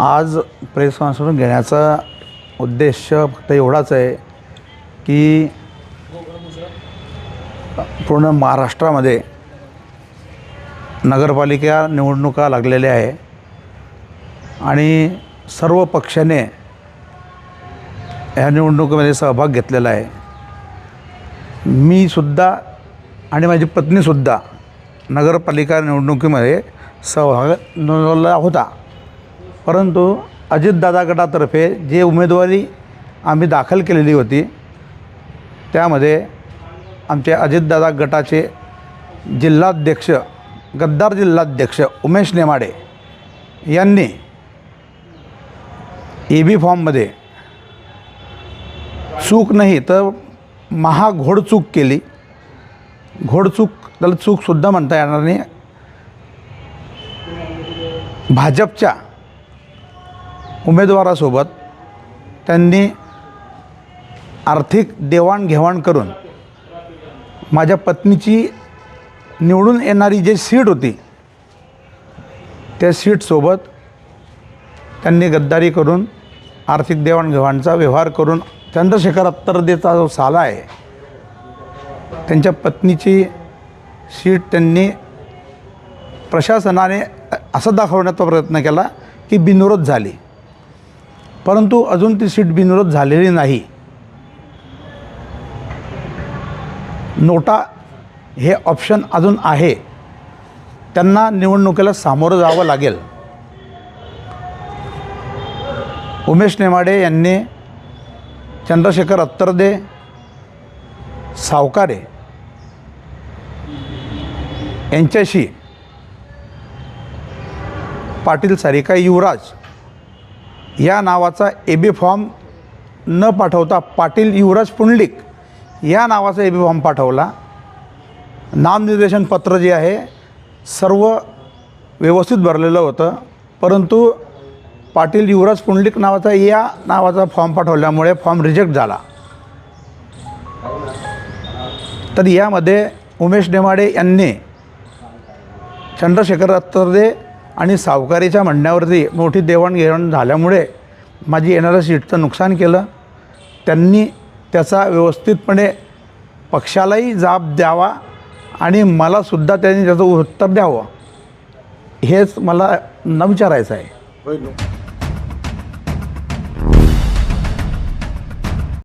आज press conference घेण्याचा उद्देश फक्त एवढाच आहे की पूर्ण महाराष्ट्रामध्ये नगरपालिका निवडणुका लागलेल्या आहे आणि सर्व पक्षाने ह्या निवडणुकीमध्ये सहभाग घेतलेला आहे. मी सुद्धा आणि माझी पत्नीसुद्धा नगरपालिका निवडणुकीमध्ये सहभाग नोंदवला होता. परंतु अजितदादा गटातर्फे जे उमेदवारी आम्ही दाखल केलेली होती त्यामध्ये आमचे अजितदादा गटाचे जिल्हाध्यक्ष गद्दार जिल्हाध्यक्ष उमेश नेमाडे यांनी ए बी फॉर्ममध्ये चूक नाही तर महाघोडचूक केली. घोडचूक त्याला चूकसुद्धा म्हणता येणार नाही. भाजपच्या उमेदवारासोबत त्यांनी आर्थिक देवाणघेवाण करून माझ्या पत्नीची निवडून येणारी जी सीट होती त्या सीटसोबत त्यांनी गद्दारी करून आर्थिक देवाणघेवाणचा व्यवहार करून चंद्रशेखर अत्तरदेचा जो साला आहे त्यांच्या पत्नीची सीट त्यांनी प्रशासनाने असं दाखवण्याचा प्रयत्न केला की बिनविरोध झाली. परंतु अजून ती सीट बिनविरोध झालेली नाही. नोटा हे ऑप्शन अजून आहे. त्यांना निवडणुकीला सामोरं जावं लागेल. उमेश नेमाडे यांनी चंद्रशेखर अत्तरदे सावकारे यांच्याशी पाटील सारिका युवराज या नावाचा ए बी फॉर्म न पाठवता पाटील युवराज पुंडलिक या नावाचा ए बी फॉर्म पाठवला. नामनिर्देशन पत्र जे आहे सर्व व्यवस्थित भरलेलं होतं. परंतु पाटील युवराज पुंडलिक नावाचा या नावाचा फॉर्म पाठवल्यामुळे फॉर्म रिजेक्ट झाला. तर यामध्ये उमेश नेमाडे यांनी चंद्रशेखर अत्तरदे आणि सावकारीच्या म्हणण्यावरती मोठी देवाणघेवाण झाल्यामुळे माझी येणाऱ्या सीटचं नुकसान केलं. त्यांनी त्याचा व्यवस्थितपणे पक्षालाही जाब द्यावा आणि मलासुद्धा त्यांनी त्याचं उत्तर द्यावं. हेच मला न विचारायचं आहे.